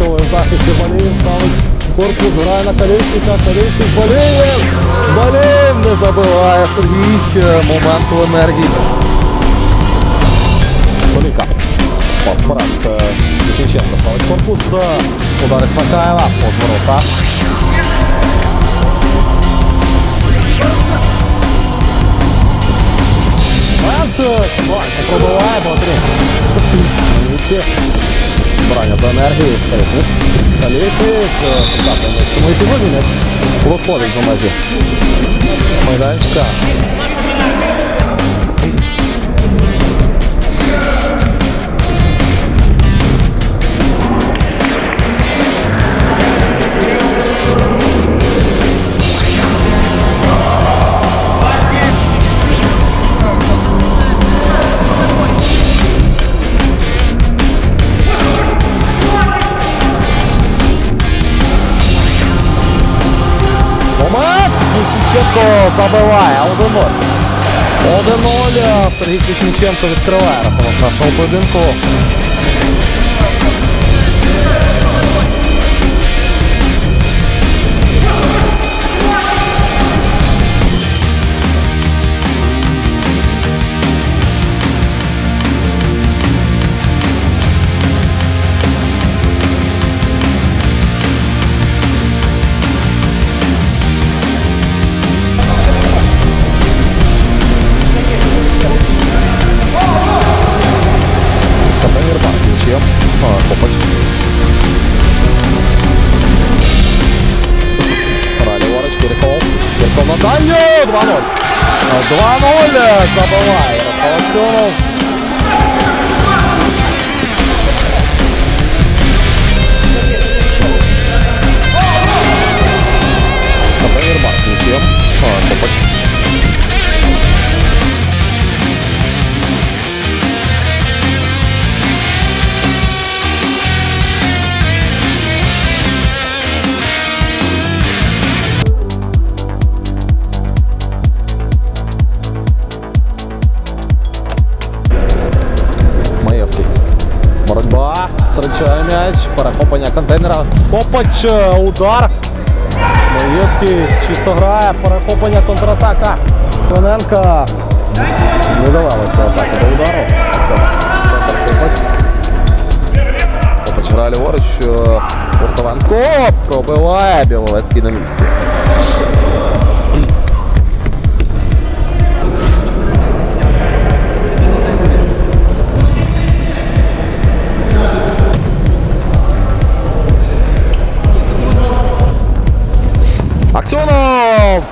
В захисті Баліїв, ставить корпус, грає на Колєсника, Колєсник, Баліїв! Баліїв не забиває Сергій, моменту енергії. Шуліка. Пас вперед. Кученченко ставить корпус. е, Удари Смакаєва, позворота. Колесник. Прекрасно. Тому і сьогодні не виходить за межі майданчика. Кученченко забиває 1-0. 1-0. Сергій Кученченко відкриває рахунок нашого поєдинку. 2-0. 2-0. Забиває Ярослав м'яч. Контейнера. Копач. Удар. Маєвський чисто грає. Перехоплення контратака. Коненка. Не давали ця атака до удару. Це Копач. Копач грає ліворуч. Вортовенко пробиває. Біловецький на місці.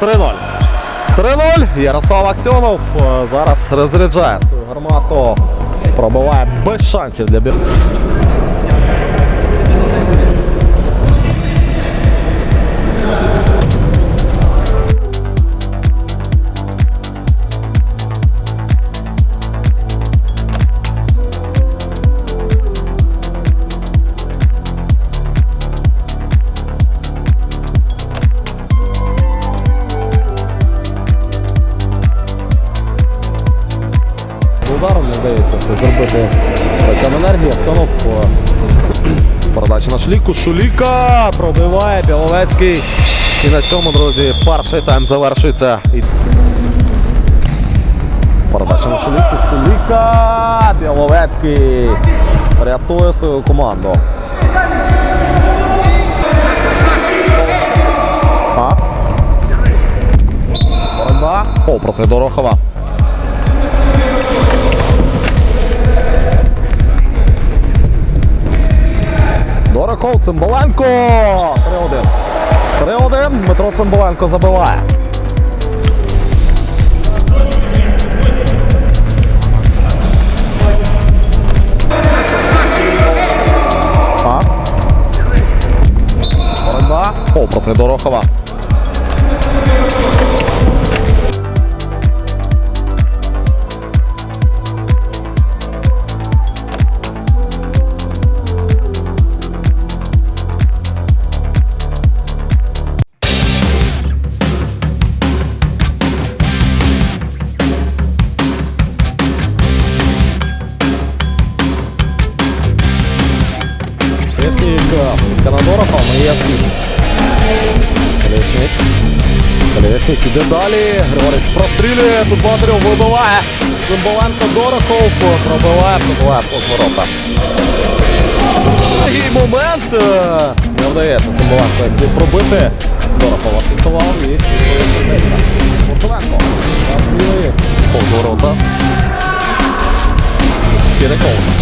3-0. 3-0. Ярослав Аксьонов е, зараз розряджає свою гармату. Пробиває без шансів для біл. Ударом не вдається все зробити цим енергію. Аксьонов е, передача на Шуліку. Шуліка пробиває Біловецький. І на цьому, друзі, перший тайм завершується. Передача на Шуліку. Шуліка. Біловецький рятує свою команду. Боротьба. Фол проти Дорохова. Дорохов, Цимбаленко! 3-1. 3-1. Дмитро Цимбаленко забиває. Боротьба. О, проти. Скидка на Дорохов, Маєвський. Колесник. Колесник іде далі. Григорій прострілює. Тут Бондарьов вибиває. Цимбаленко Дорохов пробиває, пробиває по ворота. І момент. е, Не вдається Цимбаленко як слід пробити. Дорохов асистував і Муртовенко. Повз ворота. Кириков.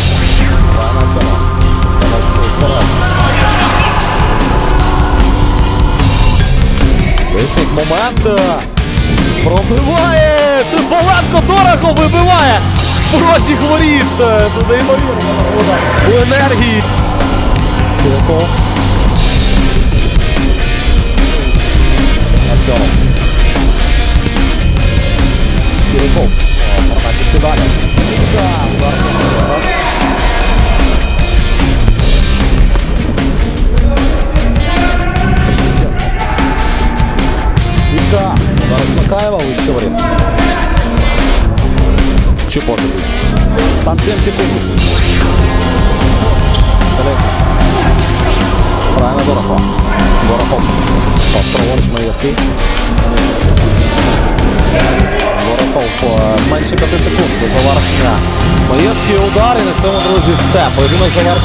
Момент. Пробиває! Це Баланко дорого вибиває! З порожніх воріт! Це неймовірно у енергії. Кириков. Артемов. Зараз Макаєва вище воріт. Чи поки? Там 7 секунд. Правильно Дорохов. Дорохов. Праворуч Маєвський. Дорохов е, менше 5 секунд до завершення. Маєвський удар і на цьому, друзі, все. Поєдинок завершує.